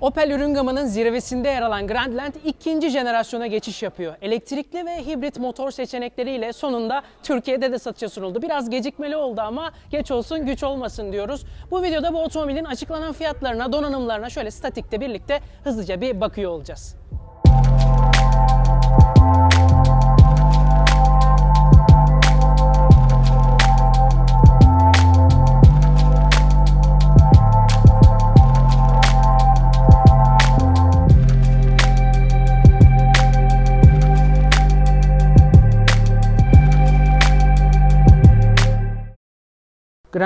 Opel ürün gamının zirvesinde yer alan Grandland ikinci jenerasyona geçiş yapıyor. Elektrikli ve hibrit motor seçenekleriyle sonunda Türkiye'de de satışa sunuldu. Biraz gecikmeli oldu ama geç olsun güç olmasın diyoruz. Bu videoda bu otomobilin açıklanan fiyatlarına, donanımlarına şöyle statikte birlikte hızlıca bir bakıyor olacağız.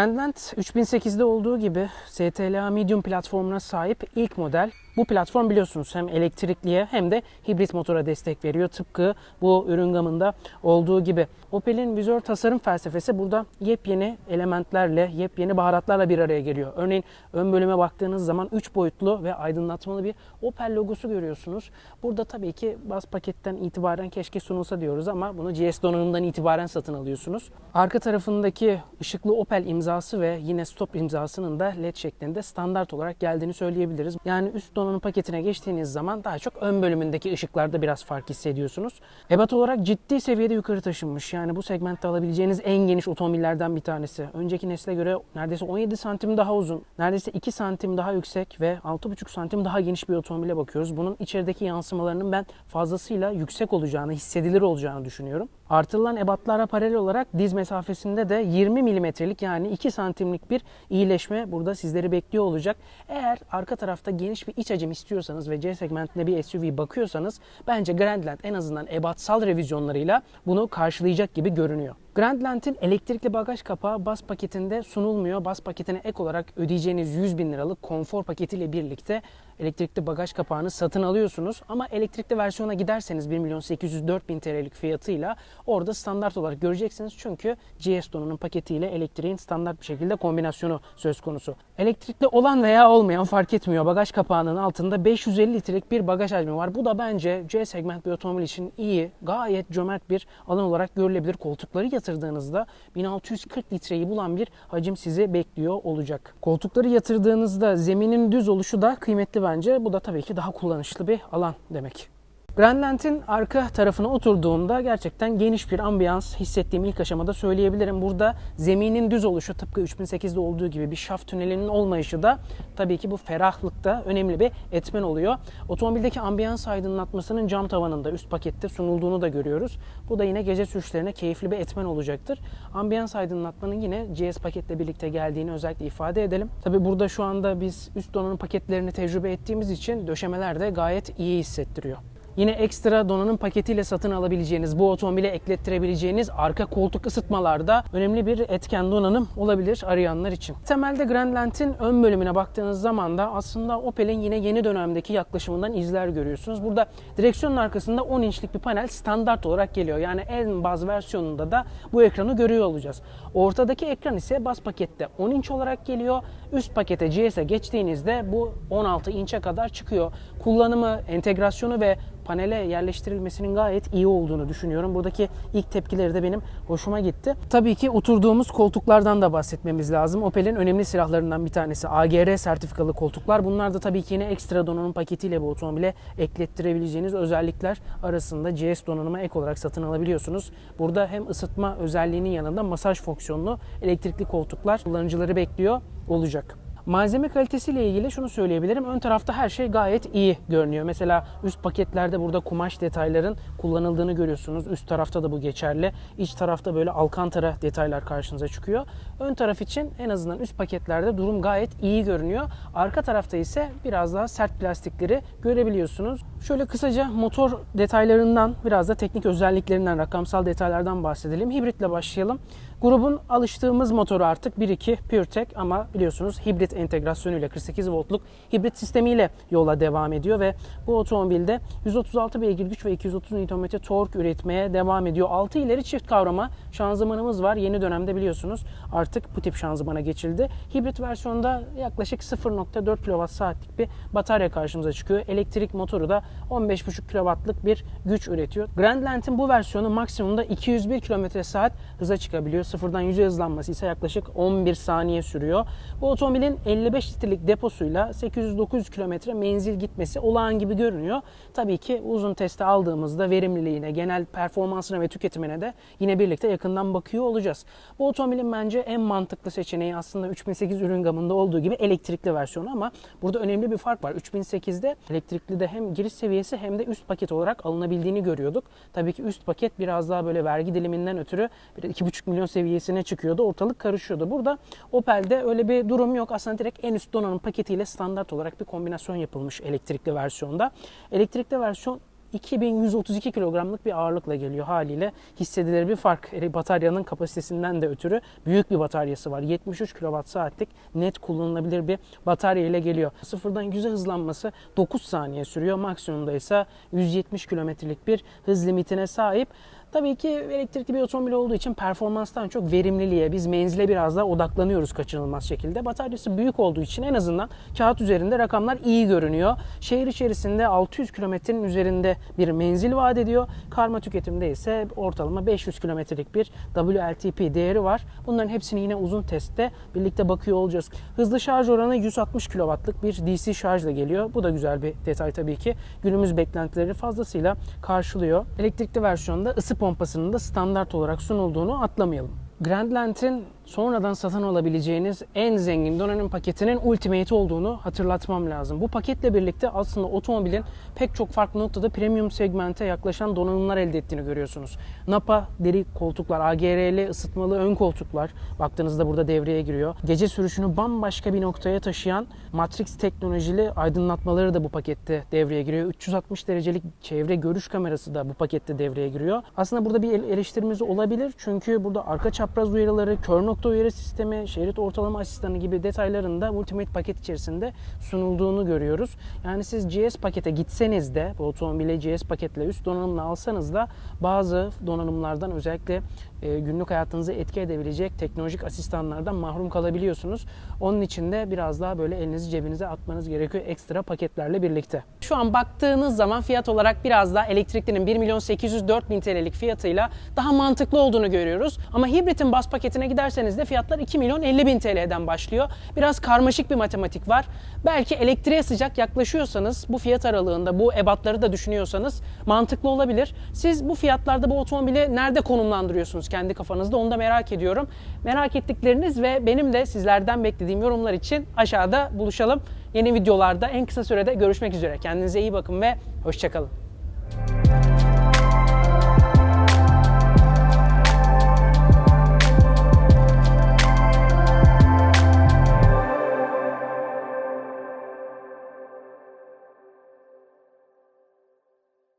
Grandland 3008'de olduğu gibi STLA Medium platformuna sahip ilk model. Bu platform biliyorsunuz hem elektrikliye hem de hibrit motora destek veriyor. Tıpkı bu ürün gamında olduğu gibi. Opel'in vizör tasarım felsefesi burada yepyeni elementlerle, yepyeni baharatlarla bir araya geliyor. Örneğin ön bölüme baktığınız zaman 3 boyutlu ve aydınlatmalı bir Opel logosu görüyorsunuz. Burada tabii ki baz paketten itibaren keşke sunulsa diyoruz ama bunu GS donanımından itibaren satın alıyorsunuz. Arka tarafındaki ışıklı Opel imzası ve yine stop imzasının da LED şeklinde standart olarak geldiğini söyleyebiliriz. Yani üst donanım paketine geçtiğiniz zaman daha çok ön bölümündeki ışıklarda biraz fark hissediyorsunuz. Ebat olarak ciddi seviyede yukarı taşınmış. Yani bu segmentte alabileceğiniz en geniş otomobillerden bir tanesi. Önceki nesle göre neredeyse 17 santim daha uzun, neredeyse 2 santim daha yüksek ve 6,5 santim daha geniş bir otomobile bakıyoruz. Bunun içerideki yansımalarının ben fazlasıyla yüksek olacağını, hissedilir olacağını düşünüyorum. Artırılan ebatlara paralel olarak diz mesafesinde de 20 milimetrelik yani 2 santimlik bir iyileşme burada sizleri bekliyor olacak. Eğer arka tarafta geniş bir iç hacim istiyorsanız ve C segmentinde bir SUV bakıyorsanız bence Grandland en azından ebatsal revizyonlarıyla bunu karşılayacak gibi görünüyor. Grandland'in elektrikli bagaj kapağı bas paketinde sunulmuyor. Bas paketine ek olarak ödeyeceğiniz 100 bin liralık konfor paketiyle birlikte elektrikli bagaj kapağını satın alıyorsunuz. Ama elektrikli versiyona giderseniz 1 milyon 804 bin TL'lik fiyatıyla orada standart olarak göreceksiniz. Çünkü GS donanım paketiyle elektriğin standart bir şekilde kombinasyonu söz konusu. Elektrikli olan veya olmayan fark etmiyor. Bagaj kapağının altında 550 litrelik bir bagaj hacmi var. Bu da bence C segment bir otomobil için iyi, gayet cömert bir alan olarak görülebilir. Koltukları yatırdığınızda 1640 litreyi bulan bir hacim sizi bekliyor olacak. Koltukları yatırdığınızda zeminin düz oluşu da kıymetli bence. Bu da tabii ki daha kullanışlı bir alan demek. Grandland'in arka tarafına oturduğumda gerçekten geniş bir ambiyans hissettiğim ilk aşamada söyleyebilirim. Burada zeminin düz oluşu tıpkı 3008'de olduğu gibi bir şaft tünelinin olmayışı da tabii ki bu ferahlıkta önemli bir etmen oluyor. Otomobildeki ambiyans aydınlatmasının cam tavanında üst pakette sunulduğunu da görüyoruz. Bu da yine gece sürüşlerine keyifli bir etmen olacaktır. Ambiyans aydınlatmanın yine GS paketle birlikte geldiğini özellikle ifade edelim. Tabii burada şu anda biz üst donanım paketlerini tecrübe ettiğimiz için döşemeler de gayet iyi hissettiriyor. Yine ekstra donanım paketiyle satın alabileceğiniz, bu otomobile eklettirebileceğiniz arka koltuk ısıtmalarda önemli bir etken donanım olabilir arayanlar için. Temelde Grandland'in ön bölümüne baktığınız zaman da aslında Opel'in yine yeni dönemdeki yaklaşımından izler görüyorsunuz. Burada direksiyonun arkasında 10 inçlik bir panel standart olarak geliyor. Yani en baz versiyonunda da bu ekranı görüyor olacağız. Ortadaki ekran ise baz pakette 10 inç olarak geliyor. Üst pakete GS'e geçtiğinizde bu 16 inçe kadar çıkıyor. Kullanımı, entegrasyonu ve panele yerleştirilmesinin gayet iyi olduğunu düşünüyorum. Buradaki ilk tepkileri de benim hoşuma gitti. Tabii ki oturduğumuz koltuklardan da bahsetmemiz lazım. Opel'in önemli silahlarından bir tanesi AGR sertifikalı koltuklar. Bunlar da tabii ki yine ekstra donanım paketiyle bu otomobile eklettirebileceğiniz özellikler arasında GS donanıma ek olarak satın alabiliyorsunuz. Burada hem ısıtma özelliğinin yanında masaj fonksiyonlu elektrikli koltuklar kullanıcıları bekliyor olacak. Malzeme kalitesiyle ilgili şunu söyleyebilirim. Ön tarafta her şey gayet iyi görünüyor. Mesela üst paketlerde burada kumaş detayların kullanıldığını görüyorsunuz. Üst tarafta da bu geçerli. İç tarafta böyle alkantara detaylar karşınıza çıkıyor. Ön taraf için en azından üst paketlerde durum gayet iyi görünüyor. Arka tarafta ise biraz daha sert plastikleri görebiliyorsunuz. Şöyle kısaca motor detaylarından, biraz da teknik özelliklerinden, rakamsal detaylardan bahsedelim. Hibritle başlayalım. Grubun alıştığımız motoru artık 1.2 PureTech ama biliyorsunuz hibrit entegrasyonuyla 48 voltluk hibrit sistemiyle yola devam ediyor ve bu otomobilde 136 beygir güç ve 230 Nm tork üretmeye devam ediyor. 6 ileri çift kavrama şanzımanımız var. Yeni dönemde biliyorsunuz artık bu tip şanzımana geçildi. Hibrit versiyonda yaklaşık 0.4 kWh saatlik bir batarya karşımıza çıkıyor. Elektrik motoru da 15,5 kW'lık bir güç üretiyor. Grandland'in bu versiyonu maksimumda 201 km saat hıza çıkabiliyor. Sıfırdan 100'e hızlanması ise yaklaşık 11 saniye sürüyor. Bu otomobilin 55 litrelik deposuyla 800-900 km menzil gitmesi olağan gibi görünüyor. Tabii ki uzun testi aldığımızda verimliliğine, genel performansına ve tüketimine de yine birlikte yakından bakıyor olacağız. Bu otomobilin bence en mantıklı seçeneği aslında 3008 ürün gamında olduğu gibi elektrikli versiyonu ama burada önemli bir fark var. 3008'de elektrikli de hem giriş seviyesi hem de üst paket olarak alınabildiğini görüyorduk. Tabii ki üst paket biraz daha böyle vergi diliminden ötürü bir 2,5 milyon seviyesine çıkıyordu. Ortalık karışıyordu. Burada Opel'de öyle bir durum yok. Aslında direkt en üst donanım paketiyle standart olarak bir kombinasyon yapılmış elektrikli versiyonda. Elektrikli versiyon 2132 kilogramlık bir ağırlıkla geliyor haliyle hissedilir bir fark. E, Bataryanın kapasitesinden de ötürü büyük bir bataryası var. 73 kWh saatlik net kullanılabilir bir batarya ile geliyor. Sıfırdan 100'e hızlanması 9 saniye sürüyor. Maksimumda ise 170 kilometrelik bir hız limitine sahip. Tabii ki elektrikli bir otomobil olduğu için performanstan çok verimliliğe, biz menzile biraz daha odaklanıyoruz kaçınılmaz şekilde. Bataryası büyük olduğu için en azından kağıt üzerinde rakamlar iyi görünüyor. Şehir içerisinde 600 kilometrenin üzerinde bir menzil vaat ediyor. Karma tüketimde ise ortalama 500 kilometrelik bir WLTP değeri var. Bunların hepsini yine uzun testte birlikte bakıyor olacağız. Hızlı şarj oranı 160 kW'lık bir DC şarjla geliyor. Bu da güzel bir detay tabii ki. Günümüz beklentileri fazlasıyla karşılıyor. Elektrikli versiyonda ısı pompasının da standart olarak sunulduğunu atlamayalım. Grandland'in sonradan satın alabileceğiniz en zengin donanım paketinin Ultimate olduğunu hatırlatmam lazım. Bu paketle birlikte aslında otomobilin pek çok farklı noktada premium segmente yaklaşan donanımlar elde ettiğini görüyorsunuz. Napa deri koltuklar, AGRL ısıtmalı ön koltuklar baktığınızda burada devreye giriyor. Gece sürüşünü bambaşka bir noktaya taşıyan Matrix teknolojili aydınlatmaları da bu pakette devreye giriyor. 360 derecelik çevre görüş kamerası da bu pakette devreye giriyor. Aslında burada bir eleştirimiz olabilir çünkü burada arka çapraz uyarıları, kör nokta uyarı sistemi, şerit ortalama asistanı gibi detaylarında Ultimate paket içerisinde sunulduğunu görüyoruz. Yani siz GS pakete gitseniz de bu otomobile GS paketle üst donanımla alsanız da bazı donanımlardan özellikle e, günlük hayatınızı etki edebilecek teknolojik asistanlardan mahrum kalabiliyorsunuz. Onun için de biraz daha böyle elinizi cebinize atmanız gerekiyor ekstra paketlerle birlikte. Şu an baktığınız zaman fiyat olarak biraz daha elektriklinin 1 milyon 804 bin TL'lik fiyatıyla daha mantıklı olduğunu görüyoruz. Ama hibritin bas paketine giderseniz de fiyatlar 2 milyon 50 bin TL'den başlıyor. Biraz karmaşık bir matematik var. Belki elektriğe sıcak yaklaşıyorsanız bu fiyat aralığında bu ebatları da düşünüyorsanız mantıklı olabilir. Siz bu fiyatlarda bu otomobili nerede konumlandırıyorsunuz kendi kafanızda onu da merak ediyorum. Merak ettikleriniz ve benim de sizlerden beklediğim yorumlar için aşağıda buluşalım. Yeni videolarda en kısa sürede görüşmek üzere. Kendinize iyi bakın ve hoşçakalın.